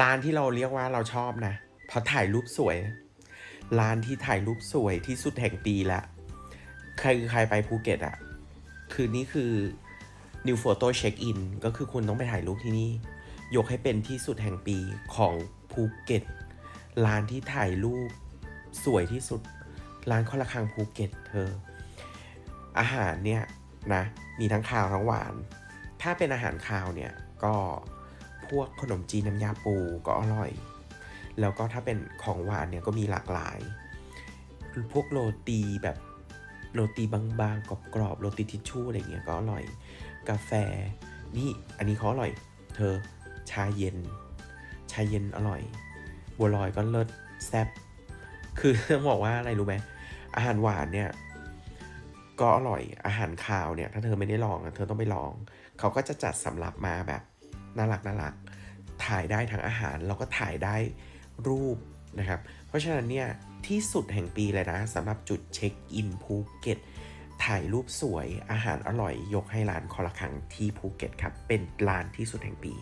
ร้านที่เราเรียกว่าเราชอบนะเพราะถ่ายรูปสวย ร้านที่ถ่ายรูปสวยที่สุดแห่งปีละใครใครไปภูเก็ตอะคือนี่คือ New Photo Check In ก็คือคุณต้องไปถ่ายรูปที่นี่ ยกให้เป็นที่สุดแห่งปีของภูเก็ต ร้านที่ถ่ายรูปสวยที่สุด ร้านข้อละคังภูเก็ตเธอ อาหารเนี่ยนะ มีทั้งคาวทั้งหวาน ถ้าเป็นอาหารคาวเนี่ยก็ พวกขนมจีนน้ำยาปูก็อร่อย แล้วก็ถ้าเป็นของหวานเนี่ยก็มีหลากหลาย พวกโรตีแบบโรตีบางๆกรอบๆโรตีทิชชู่อะไรเงี้ยก็อร่อย กาแฟ นี่อันนี้เขาอร่อย เธอชาเย็น ชาเย็นอร่อย บัวลอยก็เลิศแซ่บคือต้องบอกว่าอะไรรู้ไหมอาหารหวานเนี่ยก็อร่อยอาหารคาวเนี่ยถ้าเธอไม่ได้ลองเธอต้องไปลอง เขาก็จะจัดสำรับมาแบบ น่ารักน่ารักถ่ายได้ทั้งอาหารเราก็ถ่ายได้รูปนะครับ เพราะฉะนั้นเนี่ยที่สุดแห่งปีเลยนะสำหรับจุดเช็คอินภูเก็ตถ่ายรูปสวยอาหารอร่อย ยกให้ร้านคอละคังที่ภูเก็ตครับ เป็นร้านที่สุดแห่งปี